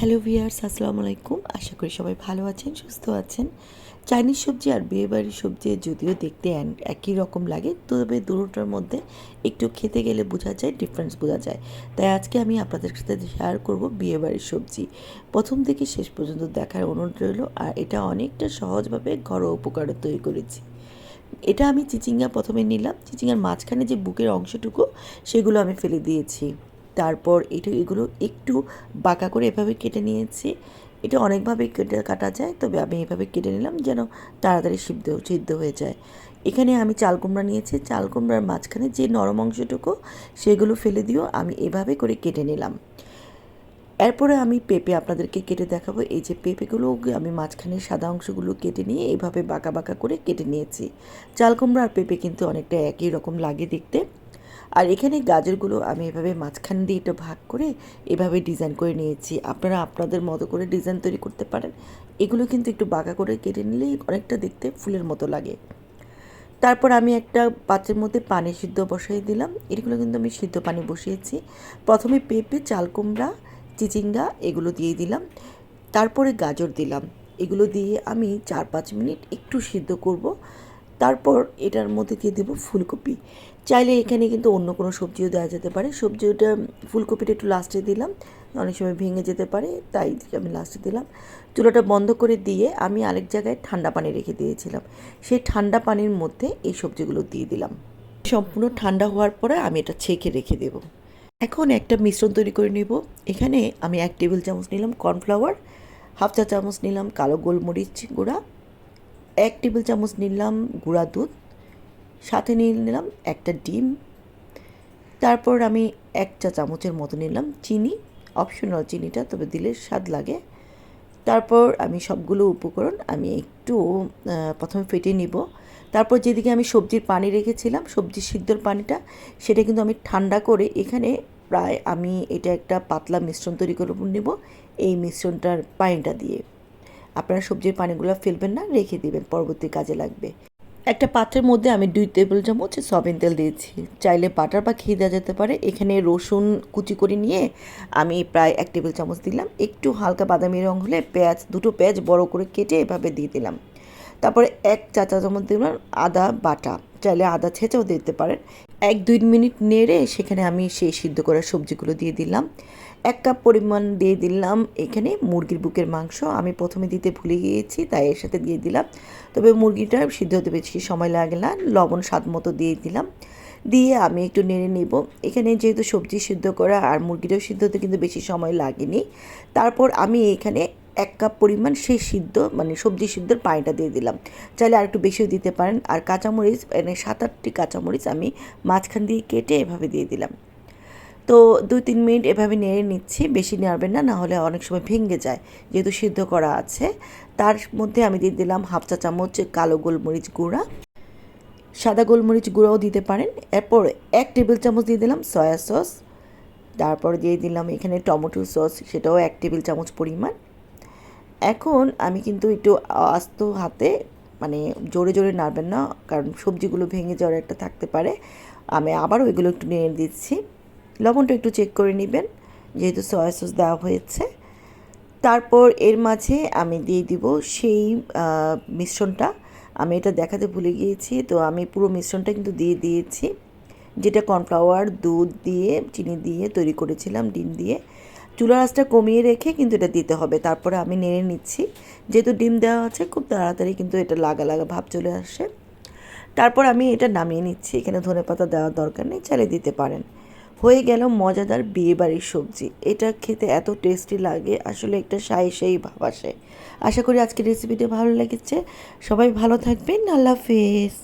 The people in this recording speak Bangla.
হ্যালো ভিয়ার্স, আসসালামু আলাইকুম। আশা করি সবাই ভালো আছেন, সুস্থ আছেন। চাইনিজ সবজি আর বিয়েবাড়ির সবজি যদিও দেখতে একই রকম লাগে, তবে দুটোটার মধ্যে একটু খেতে গেলে বোঝা যায় ডিফারেন্স বোঝা যায়। তাই আজকে আমি আপনাদের সাথে শেয়ার করব বিয়েবাড়ির সবজি। প্রথম থেকে শেষ পর্যন্ত দেখার অনুরোধ রইল, আর এটা অনেকটা সহজভাবে ঘরোয়া উপকারে তৈরি করেছি। এটা আমি চিচিঙ্গা প্রথমে নিলাম। চিচিঙ্গার মাঝখানে যে বুকের অংশটুকু, সেগুলো আমি ফেলে দিয়েছি। তারপর এটা, এগুলো একটু বাঁকা করে এভাবে কেটে নিয়েছি। এটা অনেকভাবে কেটে কাটা যায়, তবে আমি এভাবে কেটে নিলাম যেন তাড়াতাড়ি সিদ্ধ সিদ্ধ হয়ে যায়। এখানে আমি চাল কুমড়া নিয়েছি। চাল কুমড়ার মাঝখানে যে নরম অংশটুকু, সেগুলো ফেলে দিয়েও আমি এভাবে করে কেটে নিলাম। এরপরে আমি পেঁপে আপনাদেরকে কেটে দেখাবো। এই যে পেঁপেগুলো আমি মাঝখানে সাদা অংশগুলো কেটে নিয়ে এইভাবে বাঁকা বাঁকা করে কেটে নিয়েছি। চাল কুমড়া আর পেঁপে কিন্তু অনেকটা একই রকম লাগে দেখতে। আর এখানে গাজরগুলো আমি এভাবে মাঝখান দিয়ে এটা ভাগ করে এভাবে ডিজাইন করে নিয়েছি। আপনারা আপনাদের মতো করে ডিজাইন তৈরি করতে পারেন। এগুলো কিন্তু একটু বাঁকা করে কেটে নিলেই অনেকটা দেখতে ফুলের মতো লাগে। তারপর আমি একটা পাত্রের মধ্যে পানি সিদ্ধ বসাই দিলাম। এগুলো কিন্তু আমি সিদ্ধ পানি বসিয়েছি। প্রথমে পেঁপে, চাল কুমড়া, চিচিঙ্গা এগুলো দিয়ে দিলাম। তারপরে গাজর দিলাম। এগুলো দিয়ে আমি চার পাঁচ মিনিট একটু সিদ্ধ করব। তারপর এটার মধ্যে দিয়ে দেবো ফুলকপি। চাইলে এখানে কিন্তু অন্য কোনো সবজিও দেওয়া যেতে পারে। সবজিটা, ফুলকপিটা একটু লাস্টে দিলাম। অনেক সময় ভেঙে যেতে পারে, তাই আমি লাস্টে দিলাম। চুলাটা বন্ধ করে দিয়ে আমি আরেক জায়গায় ঠান্ডা পানি রেখে দিয়েছিলাম। সেই ঠান্ডা পানির মধ্যে এই সবজিগুলো দিয়ে দিলাম। সম্পূর্ণ ঠান্ডা হওয়ার পরে আমি এটা ছেঁকে রেখে দেব। এখন একটা মিশ্রণ তৈরি করে নেব। এখানে আমি এক টেবিল চামচ নিলাম কর্নফ্লাওয়ার হাফ চা চামচ নিলাম কালো গোলমরিচ গুঁড়া এক টেবিল চামচ নিলাম গুঁড়া দুধ, সাথে নিয়ে নিলাম একটা ডিম, তারপর আমি এক চা চামচের মতো নিলাম চিনি অপশনাল চিনিটা, তবে দিলে স্বাদ লাগে। তারপর আমি সবগুলো উপকরণ আমি একটু প্রথমে ফেটে নিব। তারপর যেদিকে আমি সবজির পানি রেখেছিলাম সবজি সিদ্ধর পানিটা, সেটা কিন্তু আমি ঠান্ডা করে এখানে প্রায় আমি এটা একটা পাতলা মিশ্রণ তৈরি করে নেব, এই মিশ্রণটার পানিটা দিয়ে। আপনারা সবজির পানিগুলো ফেলবেন না, রেখে দিবেন, পরবর্তী কাজে লাগবে। একটা পাত্রের মধ্যে আমি দুই টেবিল চামচ সয়াবিন তেল দিয়েছি। চাইলে বাটার বা ঘি দেওয়া যেতে পারে। এখানে রসুন কুচি করে নিয়ে আমি প্রায় এক টেবিল চামচ দিলাম। একটু হালকা বাদামি রং হলে পেঁয়াজ, দুটো পেঁয়াজ বড় করে কেটে এভাবে দিয়ে দিলাম। তারপরে এক চা চা চামচ দিলাম আদা বাটা। চাইলে আদা ছেঁচেও দিতে পারেন। এক দুই মিনিট নেড়ে সেখানে আমি সেই সিদ্ধ করা সবজিগুলো দিয়ে দিলাম। এক কাপ পরিমাণ দিয়ে দিলাম। এখানে মুরগির বুকের মাংস আমি প্রথমে দিতে ভুলে গিয়েছি, তাই এর সাথে দিয়ে দিলাম। তবে মুরগিটা সিদ্ধ হতে বেশি সময় লাগে না, লবণ স্বাদ মতো দিয়ে দিলাম। দিয়ে আমি একটু নেড়ে নেব। এখানে যেহেতু সবজি সিদ্ধ করা আর মুরগিটাও সিদ্ধ হতে কিন্তু বেশি সময় লাগেনি, তারপর আমি এখানে এক কাপ পরিমাণ সেই সিদ্ধ মানে সবজি সিদ্ধর পানিটা দিয়ে দিলাম। চাইলে আর একটু বেশিও দিতে পারেন। আর কাঁচামরিচ মানে সাত আটটি কাঁচামরিচ আমি মাঝখান দিয়ে কেটে এভাবে দিয়ে দিলাম। তো দুই তিন মিনিট এভাবে নেড়ে নিচ্ছি, বেশি নাড়বেন না না হলে অনেক সময় ভেঙে যায়, যেহেতু সিদ্ধ করা আছে। তার মধ্যে আমি দিয়ে দিলাম হাফ চা চামচ কালো গোলমরিচ গুঁড়া। সাদা গোলমরিচ গুঁড়াও দিতে পারেন। এরপর এক টেবিল চামচ দিয়ে দিলাম সয়া সস। তারপর দিয়ে দিলাম এখানে টমেটো সস, সেটাও এক টেবিল চামচ পরিমাণ। এখন আমি কিন্তু একটু আস্ত হাতে মানে জোরে জোরে নাড়বেন না, কারণ সবজিগুলো ভেঙে যাওয়ার একটা থাকতে পারে। আমি আবারও এগুলো একটু নেড়ে দিচ্ছি। লবণটা একটু চেক করে নেবেন, যেহেতু সয়া সস দেওয়া হয়েছে। তারপর এর মাঝে আমি দিয়ে দিব সেই মিশ্রণটা। আমি এটা দেখাতে ভুলে গিয়েছি, তো আমি পুরো মিশ্রণটা কিন্তু দিয়ে দিয়েছি। যেটা কর্নফ্লাওয়ার দুধ দিয়ে, চিনি দিয়ে তৈরি করেছিলাম, ডিম দিয়ে। চুলার আঁচটা কমিয়ে রেখে কিন্তু এটা দিতে হবে। তারপরে আমি নেড়ে নিচ্ছি। যেহেতু ডিম দেওয়া আছে, খুব তাড়াতাড়ি কিন্তু এটা লাগা লাগা ভাব চলে আসে। তারপর আমি এটা নামিয়ে নিচ্ছি। এখানে ধনে পাতা দেওয়ার দরকার নেই চালিয়ে দিতে পারেন। হয়ে গেল মজাদার বিয়েবাড়ির সবজি। এটা খেতে এত টেস্টি লাগে, আসলে একটা সাই সেই ভাব আসে। আশা করি আজকের রেসিপিটা ভালো লেগেছে। সবাই ভালো থাকবেন। আল্লাহ হাফেজ।